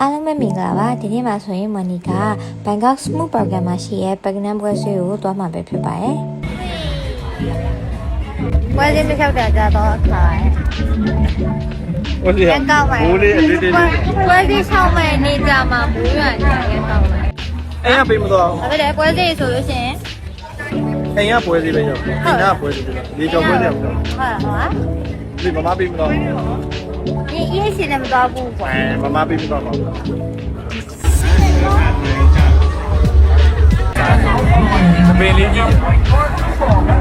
အားလုံးပဲမင်္ဂလာပါဒီနေ့မှာဆိုရင်မနီက Bangkok Smooth Program မှာရှိရဲ Pregnant ပွဲဆွေးကိုသွားမှာပဲဖြစ်ပါတယ်ပွဲလေးတစ်ယောက်တည်းကြတော့ခါရဲ我是ရက်ကောက်ပါမိုးလေးအလေးလေးပွဲပွဲလေးဆောင်းမဲ့နေကြမှာမူးရွာနေရက်ကောက်ပါအိမ်ကပေးမတော့ဒါပေမဲ့ပွဲလေးဆိုလို့ရှိရင်အိမ်ကပွဲစီပဲရောက်အိမ်ကပွဲစီပဲဒီကြောင်ပွဲစီရောက်ဟုတ်လားဟုတ်လားဒီမမပေးမတော့ ဒီအေးရှင်လည်းမတော်ဘူးကွာအဲမမပေးမတော့ပါဘူးပင်လေးကြီး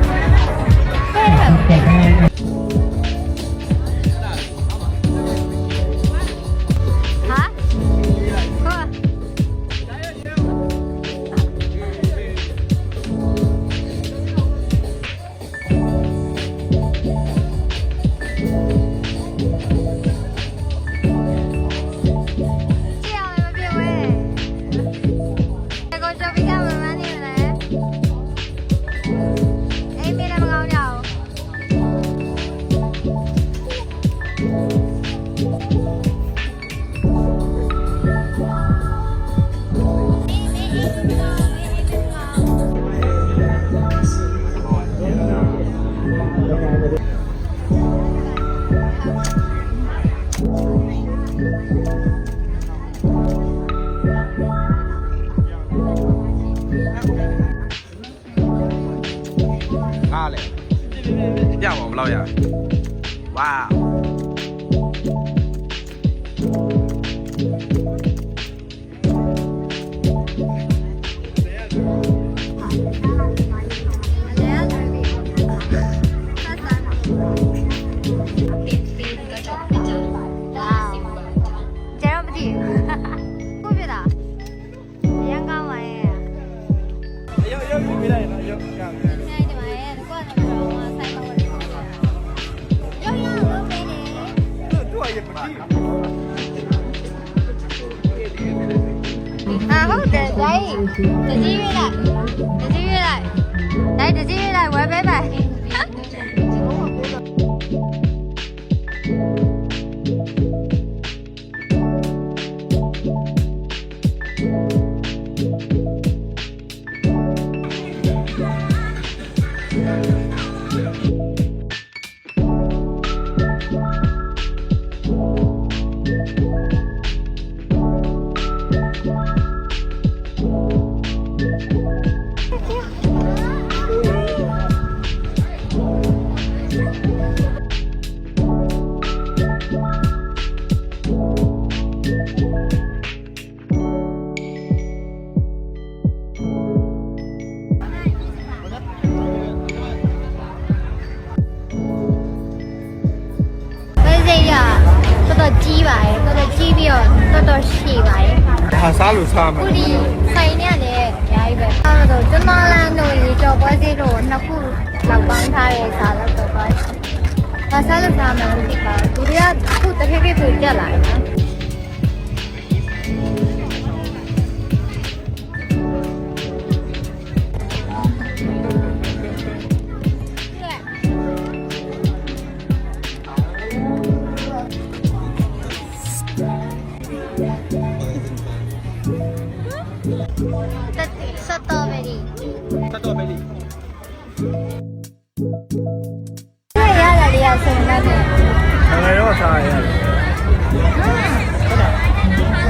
ပြပါဘယ်လောက်ရဝါကျတော့မ သူ့အရေးပတိအာဟုတ်တယ်ဒိုင်းတကြီးရွေးလိုက်တကြီးရွေး စိတ်ရတော်တော်ကြီးပါရဲ့တော်တော်ကြီးပြီးတော့တော်တော်ရှည်ပါရဲ့ဟာစားလို့စားမယ်ခုဒီဆိုင်နဲ့လည်းအများကြီးပဲအဲ့တော့ကျွန်မလန်းတို့ရေကြော်ပွဲစီတို့နှစ်ခုလောက်ပေါင်းထားတဲ့စားလောက်တော့ပါဘာစားလို့စားမှန်းမသိပါဘူးသူတွေကခုတစ်ခေတ်ခေတ်ဆိုတက်လာတယ်နော် တော်ဘယ်ရီတတ်တော့ပဲလေတွေ့ရတာလေးရဆိုရင်လည်းငယ်ရောစားရတယ်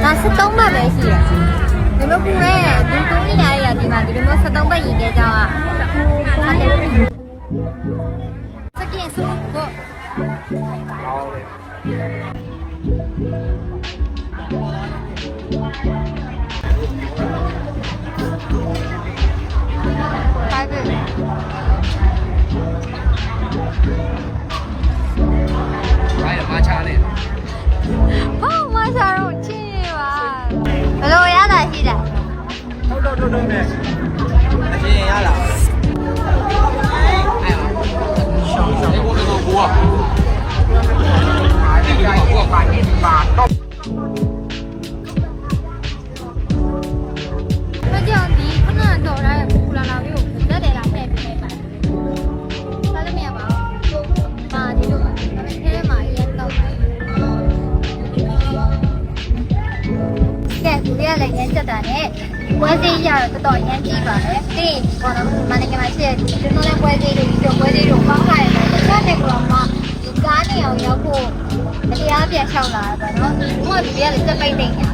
ငါ73ဘတ်ပဲရှိတယ်ဒီလိုကူနဲ့ဒီကုန်းနေရတဲ့ဒီမှာဒီလိုမျိုး73ဘတ်ရည်တဲ့ကြောင်းอ่ะစကင်ဆိုကိုဟောလေ ဖိုင်ဘယ်အဲ့ဒါမချားလေဘောမစားတော့ချင်းနေပါဘယ်လိုရတာရှိတာဟု ပွဲစည်းရတော့တော်တော်ရမ်းကြည့်ပါတယ်ပြီးဘောနော်မန္တလေးမှာရှိတဲ့ကျွန်းတော်လည်းပွဲစည်းတွေပြီးတော့ပွဲစည်းတွေပေါင်းထားတယ်တခြားတဲ့ကောင်မှဒီကားနေအောင်ရောက်ဖို့မတရားပြန်လျှောက်လာတာပေါ့နော်ဒီမှာဒီကလည်းစက်ပိတ်နေတယ်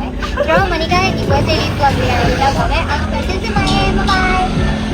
ကျွန်တော်မနီကာရဲ့ဒီပွဲစည်းလေးတွေ့ပြီးရတယ်ရောက်ပါမယ်အော်ကျေးဇူးပါဘိုင်ဘိုင်